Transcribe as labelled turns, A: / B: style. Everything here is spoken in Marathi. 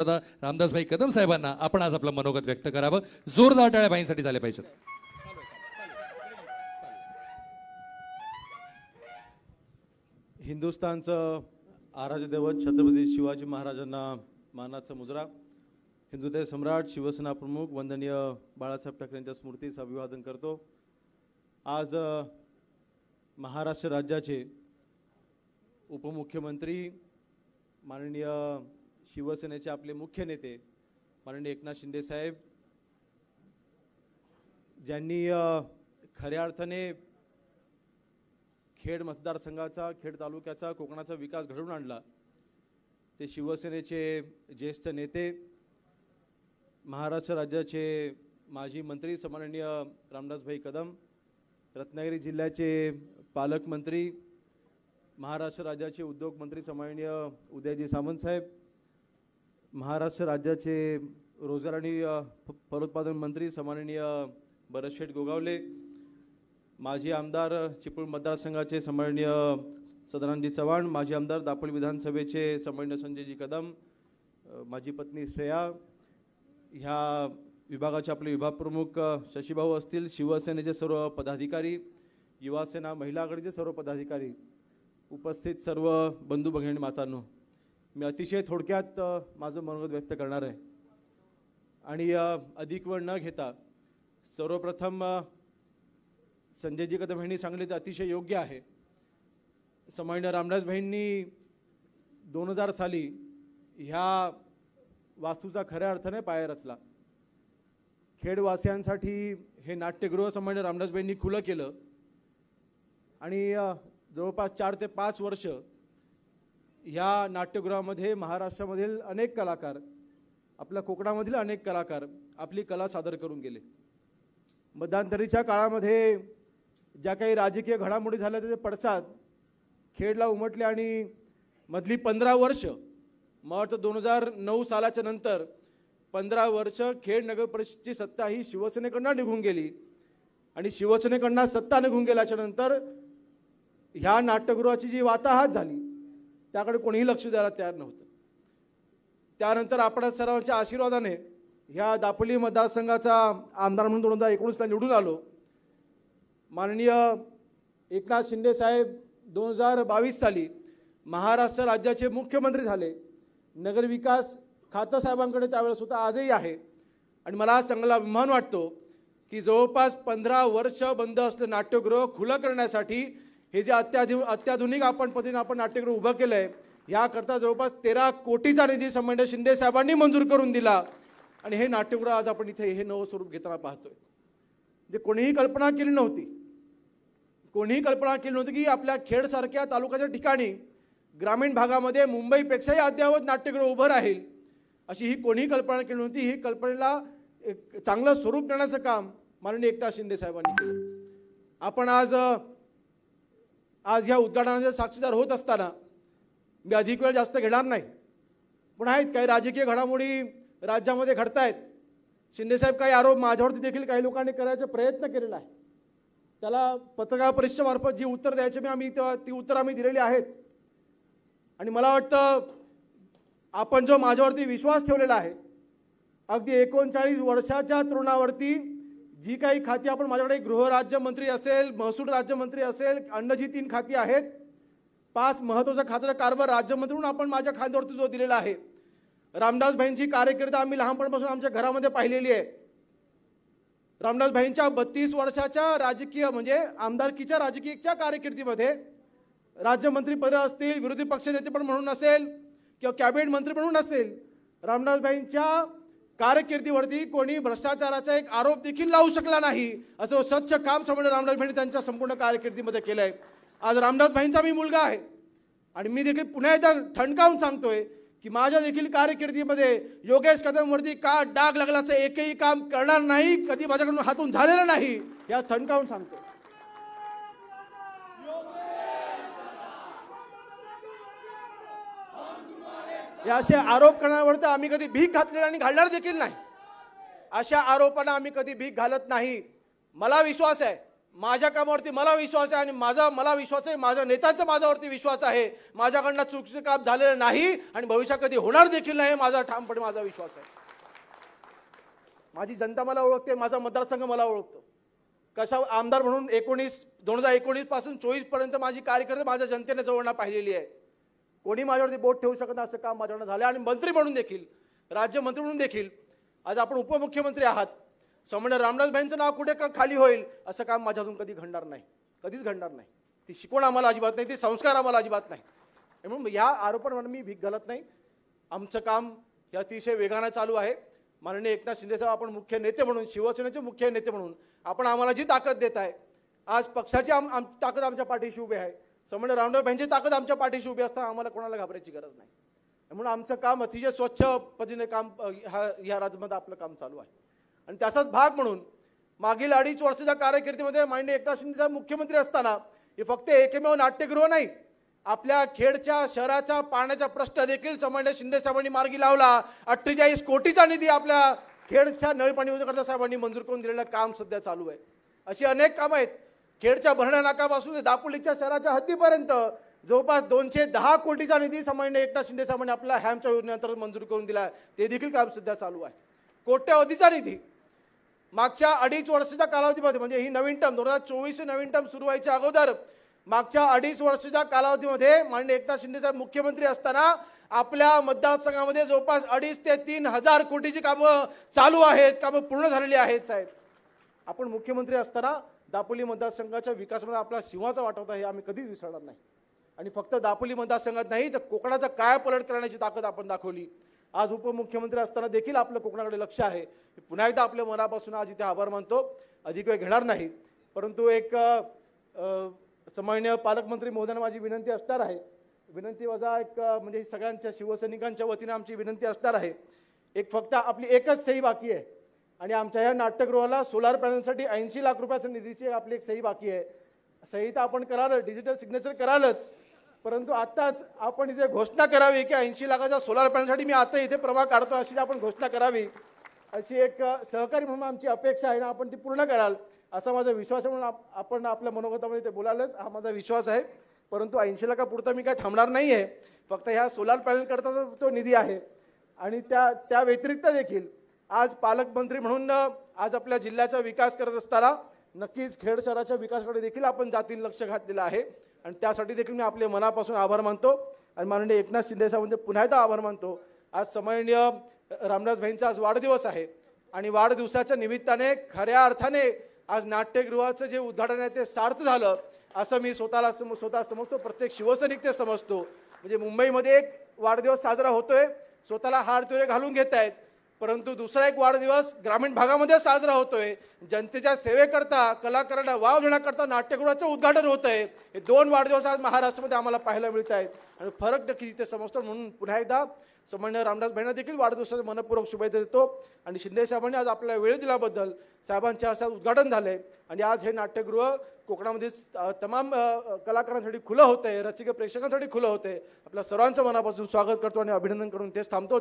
A: दादा रामदासभाई कदम साहेबांना आपण आज आपलं मनोगत व्यक्त करावं. जोरदार टाळ्या बाईंसाठी झाल्या पाहिजेत.
B: हिंदुस्थानचं आराध्य छत्रपती शिवाजी महाराजांना मानाचा मुजरा. हिंदुदेव सम्राट शिवसेना प्रमुख वंदनीय बाळासाहेब ठाकरे यांच्या स्मृतीस अभिवादन करतो. आज महाराष्ट्र राज्याचे उपमुख्यमंत्री माननीय शिवसेनेचे आपले मुख्य नेते माननीय एकनाथ शिंदेसाहेब ज्यांनी खऱ्या अर्थाने खेड मतदारसंघाचा खेड तालुक्याचा कोकणाचा विकास घडवून आणला. ते शिवसेनेचे ज्येष्ठ नेते महाराष्ट्र राज्याचे माजी मंत्री सन्माननीय रामदासभाई कदम रत्नागिरी जिल्ह्याचे पालकमंत्री महाराष्ट्र राज्याचे उद्योग मंत्री सन्माननीय उदयजी सामंत साहेब महाराष्ट्र राज्याचे रोजगार आणि फ- फलोत्पादन मंत्री सन्माननीय भरतशेठ गोगावले माजी आमदार चिपळूण मतदारसंघाचे सन्माननीय सदानंदजी चव्हाण माजी आमदार दापोली विधानसभेचे सन्माननीय संजयजी कदम माझी पत्नी श्रेया ह्या विभागाचे आपले विभाग प्रमुख शशीभाऊ असतील शिवसेनेचे सर्व पदाधिकारी युवासेना महिला आघाडीचे सर्व पदाधिकारी उपस्थित सर्व बंधू भगिनी मातांनो मी अतिशय थोडक्यात माझं मनोगत व्यक्त करणार आहे. आणि अधिक वेळ न घेता सर्वप्रथम संजयजी कदम यांनी सांगितले ते अतिशय योग्य आहे. सन्माननीय रामदासभाईंनी दोन हजार साली ह्या वास्तूचा खऱ्या अर्थाने पाया रचला. खेडवासियांसाठी हे नाट्यगृह सन्मान्य रामदासबाईंनी खुलं केलं. आणि जवळपास चार ते पाच वर्ष ह्या नाट्यगृहामध्ये महाराष्ट्रामधील अनेक कलाकार आपल्या कोकणामधील अनेक कलाकार आपली कला सादर करून गेले. मध्यंतरीच्या काळामध्ये ज्या काही राजकीय घडामोडी झाल्या त्याचे पडसाद खेडला उमटले आणि मधली पंधरा वर्ष मला वाटतं दोन हजार नऊ सालाच्या नंतर पंधरा वर्ष खेड नगर परिषदची सत्ता ही शिवसेनेकडनं निघून गेली आणि शिवसेनेकडनं सत्ता निघून गेल्याच्यानंतर ह्या नाट्यगृहाची जी वाताहात झाली त्याकडे कोणीही लक्ष द्यायला तयार नव्हतं. त्यानंतर आपण सर्वांच्या आशीर्वादाने ह्या दापोली मतदारसंघाचा आमदार म्हणून दोन हजार एकोणीसला निवडून आलो. माननीय एकनाथ शिंदे साहेब दोन हजार बावीस साली महाराष्ट्र राज्याचे मुख्यमंत्री झाले. नगरविकास खातं साहेबांकडे त्यावेळेस होता आजही आहे. आणि मला चांगला अभिमान वाटतो की जवळपास पंधरा वर्ष बंद असलं नाट्यगृह खुलं करण्यासाठी हे जे अत्याधु अत्याधुनिक आपण पद्धतीने आपण नाट्यगृह उभं केलं आहे याकरता जवळपास तेरा कोटीचा निधी संबंध शिंदे साहेबांनी मंजूर करून दिला. आणि हे नाट्यगृह आज आपण इथे हे नवं स्वरूप घेताना पाहतोय. जे कोणीही कल्पना केली नव्हती. कोणीही कल्पना केली नव्हती की आपल्या खेडसारख्या तालुक्याच्या ठिकाणी ग्रामीण भागामध्ये मुंबईपेक्षाही अद्ययावत नाट्यगृह उभं राहील. अशी ही कोणीही कल्पना केली नव्हती. ही कल्पनेला एक चांगलं स्वरूप देण्याचं काम माननीय एकनाथ शिंदे साहेबांनी केलं. आपण आज आज ह्या उद्घाटनाचे साक्षीदार होत असताना मी अधिक वेळ जास्त घेणार नाही. पण आहेत काही राजकीय घडामोडी राज्यामध्ये घडतायत. शिंदेसाहेब काही आरोप माझ्यावरती देखील काही लोकांनी करायचा प्रयत्न केलेला आहे. त्याला पत्रकार परिषदेमार्फत मार्फत जी उत्तर द्यायची मी आम्ही तेव्हा ती उत्तर आम्ही दिलेली आहेत. आणि मला वाटतं आपण जो माझ्यावरती विश्वास ठेवलेला आहे अगदी एकोणचाळीस वर्षाच्या तरुणावरती जी काही खाती आपण माझ्याकडे गृहराज्यमंत्री असेल महसूल राज्यमंत्री असेल अन्न जी तीन खाती आहेत पाच महत्त्वाच्या खात्याचा कारभार राज्यमंत्री म्हणून आपण माझ्या खात्यावरती जो दिलेला आहे. रामदासभाईंची भाईंची आम्ही लहानपणापासून आमच्या घरामध्ये पाहिलेली आहे. रामदासभाईंच्या बत्तीस वर्षाच्या राजकीय म्हणजे आमदारकीच्या राजकीयच्या कार्यकिर्दीमध्ये राज्यमंत्री पद असतील विरोधी पक्षनेते पण म्हणून असेल किंवा कॅबिनेट मंत्री म्हणून असेल रामदासभाईंच्या कारकिर्दीवरती कोणी भ्रष्टाचाराचा एक आरोप देखील लावू शकला नाही असं स्वच्छ काम समोर रामदास भाईंनी त्यांच्या संपूर्ण कारकिर्दीमध्ये केलं आहे आज रामदास भाईंचा मी मुलगा आहे आणि मी देखील पुन्हा एकदा ठणकावून सांगतोय की माझ्या देखील कारकिर्दीमध्ये योगेश कदमवरती का डाग लागल्याचं एकही काम करणार नाही कधी माझ्याकडून हातून झालेलं नाही या ठणकावून सांगतो हे असे आरोप करण्यावर तर आम्ही कधी भीक घातलेली आणि घालणार देखील नाही. अशा आरोपांना आम्ही कधी भीक घालत नाही. मला विश्वास आहे माझ्या कामावरती मला विश्वास आहे आणि माझा मला विश्वास आहे माझ्या नेत्यांचा माझ्यावरती विश्वास आहे. माझ्याकडनं चुकीचं काम झालेलं नाही आणि भविष्यात कधी होणार देखील नाही माझा ठामपणे माझा विश्वास आहे. माझी जनता मला ओळखते माझा मतदारसंघ मला ओळखतो. कशा आमदार म्हणून एकोणीस दोन हजार एकोणीसपासून चोवीसपर्यंत माझी कार्यकर्ते माझ्या जनतेने जवळना पाहिलेली आहे. कोणी माझ्यावरती बोट ठेवू शकत असं काम माझ्याकडनं झालं आणि मंत्री म्हणून देखील राज्यमंत्री म्हणून देखील आज आपण उपमुख्यमंत्री आहात. समन्वय रामदास भाईंचं नाव कुठे का खाली होईल असं काम माझ्यातून कधी घडणार नाही. कधीच घडणार नाही. ती शिकवण आम्हाला अजिबात नाही ती संस्कार आम्हाला अजिबात नाही. म्हणून या आरोपांवर मी भीक घालत नाही. आमचं काम हे अतिशय वेगानं चालू आहे. माननीय एकनाथ शिंदेसाहेब आपण मुख्य नेते म्हणून शिवसेनेचे मुख्य नेते म्हणून आपण आम्हाला जी ताकद देत आहे आज पक्षाची आम, आम ताकद आमच्या पाठीशी उभी आहे. सामान्य रामदेव यांची ताकद आमच्या पाठीशी उभी असताना आम्हाला कोणाला घाबरायची गरज नाही. म्हणून आमचं काम अतिशय स्वच्छ पद्धतीने काम हा ह्या ह्या राज्यामध्ये आपलं काम चालू आहे. आणि त्याचाच भाग म्हणून मागील अडीच वर्षाच्या कारकिर्दीमध्ये माननीय एकनाथ शिंदे मुख्यमंत्री असताना हे फक्त एकमेव नाट्यगृह नाही आपल्या खेडच्या शहराचा पाण्याचा प्रश्न देखील सामान्य शिंदे साहेबांनी मार्गी लावला. अठ्ठेचाळीस कोटीचा निधी आपल्या खेडच्या नळ पाणी साहेबांनी मंजूर करून दिलेलं काम सध्या चालू आहे. अशी अनेक कामं आहेत. खेडच्या भरण्या नाकापासून ते दापोलीच्या शहराच्या हद्दीपर्यंत जवळपास दोनशे दहा कोटीचा निधी सामान्य एकनाथ शिंदे साहेबांनी आपल्या हॅमच्या योजनेअंतर्गत मंजूर करून दिला आहे. ते देखील काम सध्या चालू आहे. कोट्यवधीचा निधी मागच्या अडीच वर्षाच्या कालावधीमध्ये म्हणजे ही नवीन टर्म दोन हजार चोवीस नवीन टर्म सुरू व्हायच्या अगोदर मागच्या अडीच वर्षाच्या कालावधीमध्ये माननीय एकनाथ शिंदे साहेब मुख्यमंत्री असताना आपल्या मतदारसंघामध्ये जवळपास अडीच ते तीन हजार कोटीची कामं चालू आहेत कामं पूर्ण झालेली आहेत साहेब. आपण मुख्यमंत्री असताना दापोली मतदारसंघाच्या विकासामध्ये आपला सिंहाचा वाटा होता हे आम्ही कधीच विसरणार नाही. आणि फक्त दापोली मतदारसंघात नाही तर कोकणाचा काय पलट करण्याची ताकद आपण दाखवली. आज उपमुख्यमंत्री असताना देखील आपलं कोकणाकडे लक्ष आहे. पुन्हा एकदा आपल्या मनापासून आज इथे आभार मानतो. अधिक वेळ घेणार नाही. परंतु एक सामान्य पालकमंत्री महोदयांना माझी विनंती असणार आहे. विनंती वजा एक म्हणजे सगळ्यांच्या शिवसैनिकांच्या वतीने आमची विनंती असणार आहे. एक फक्त आपली एकच सही बाकी आहे. आणि आमच्या ह्या नाट्यगृहाला सोलार पॅनलसाठी ऐंशी लाख रुपयाच्या निधीची आपली एक सही बाकी आहे. सही तर आपण कराल डिजिटल सिग्नेचर करालच परंतु आत्ताच आपण इथे घोषणा करावी की ऐंशी लाखाच्या सोलार पॅनलसाठी मी आता इथे प्रवाह काढतो अशी आपण घोषणा करावी. अशी एक सहकारी म्हणून आमची अपेक्षा आहे ना आपण ती पूर्ण कराल. असा माझा विश्वास आहे म्हणून आपण आपल्या मनोगतामध्ये ते बोलालच हा माझा विश्वास आहे. परंतु ऐंशी लाखापुरता मी काय थांबणार नाही आहे फक्त ह्या सोलार पॅनलकरता तो निधी आहे. आणि त्या त्या व्यतिरिक्त देखील आज पालकमंत्री म्हणून आज आपल्या जिल्ह्याचा विकास करत असताना नक्कीच खेड शहराच्या विकासाकडे देखील आपण जातीने लक्ष घातलेलं आहे. आणि त्यासाठी देखील मी आपले मनापासून आभार मानतो. आणि माननीय एकनाथ शिंदे साहेबांचे पुन्हा एकदा आभार मानतो. आज सन्माननीय रामदास भाईंचा आज वाढदिवस आहे. आणि वाढदिवसाच्या निमित्ताने खऱ्या अर्थाने आज नाट्यगृहाचं जे उद्घाटन आहे ते सार्थ झालं असं मी स्वतःला सम स्वतः समजतो. प्रत्येक शिवसैनिक ते समजतो. म्हणजे मुंबईमध्ये एक वाढदिवस साजरा होतोय. स्वतःला हार तुरे घालून घेत आहेत परंतु दुसरा एक वाढदिवस ग्रामीण भागामध्ये साजरा होतोय. जनतेच्या सेवेकरता कलाकारांना वाव देण्याकरता नाट्यगृहाचं उद्घाटन होत आहे हे दोन वाढदिवस आज महाराष्ट्रामध्ये आम्हाला पाहायला मिळत आहेत. आणि फरक नक्की तिथे समजतो म्हणून पुन्हा एकदा समन्वय रामदास भाईंना देखील वाढदिवसाच्या मनपूर्वक शुभेच्छा देतो. आणि शिंदे साहेबांनी आज आपल्याला वेळ दिल्याबद्दल साहेबांच्या असं उद्घाटन झालंय. आणि आज हे नाट्यगृह कोकणामध्ये तमाम कलाकारांसाठी खुलं होतं आहे रसिक प्रेक्षकांसाठी खुलं होतं आहे आपल्या सर्वांचं मनापासून स्वागत करतो आणि अभिनंदन करून तेच थांबतो.